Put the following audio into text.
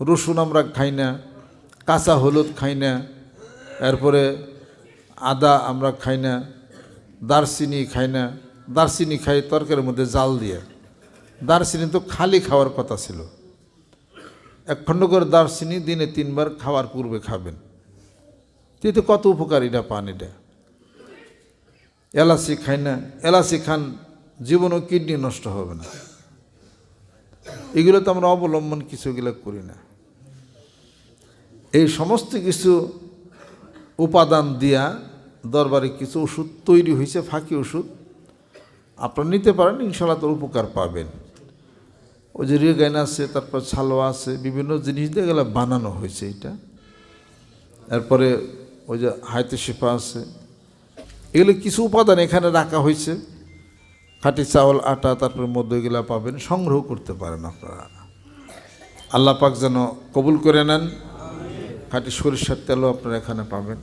রসুন আমরা খাই না, কাঁচা হলুদ খাই না, এরপরে আদা আমরা খাই না, দারচিনি খাই না, দারচিনি খাই তরকারির মধ্যে জাল দিয়ে। দারচিনি তো খালি খাওয়ার কথা ছিল। এক খণ্ড করে দারচিনি দিনে তিনবার খাওয়ার পূর্বে খাবেন। তো কত উপকারীরা পান এটা। এলাচি খাই না, এলাচি খান জীবনও কিডনি নষ্ট হবে না। এগুলো তো আমরা অবলম্বন কিছু এগুলো করি না। এই সমস্ত কিছু উপাদান দিয়া দরবারে কিছু ওষুধ তৈরি হয়েছে, ফাঁকি ওষুধ। আপনারা নিতে পারেন ইনশাল্লাহ তোর উপকার পাবেন। ওই যে রেগাইন আছে, তারপর ছালোয়া আছে, বিভিন্ন জিনিস দিয়ে গেলে বানানো হয়েছে এটা। এরপরে ওই যে হাইতে শিফা আছে, এগুলো কিছু উপাদান এখানে রাখা হয়েছে। খাঁটি চাউল, আটা তারপরে মধ্যগুলা পাবেন, সংগ্রহ করতে পারেন আপনারা। আল্লাপাক যেন কবুল করে নেন, খাঁটি সরিষার তেলও আপনারা এখানে পাবেন।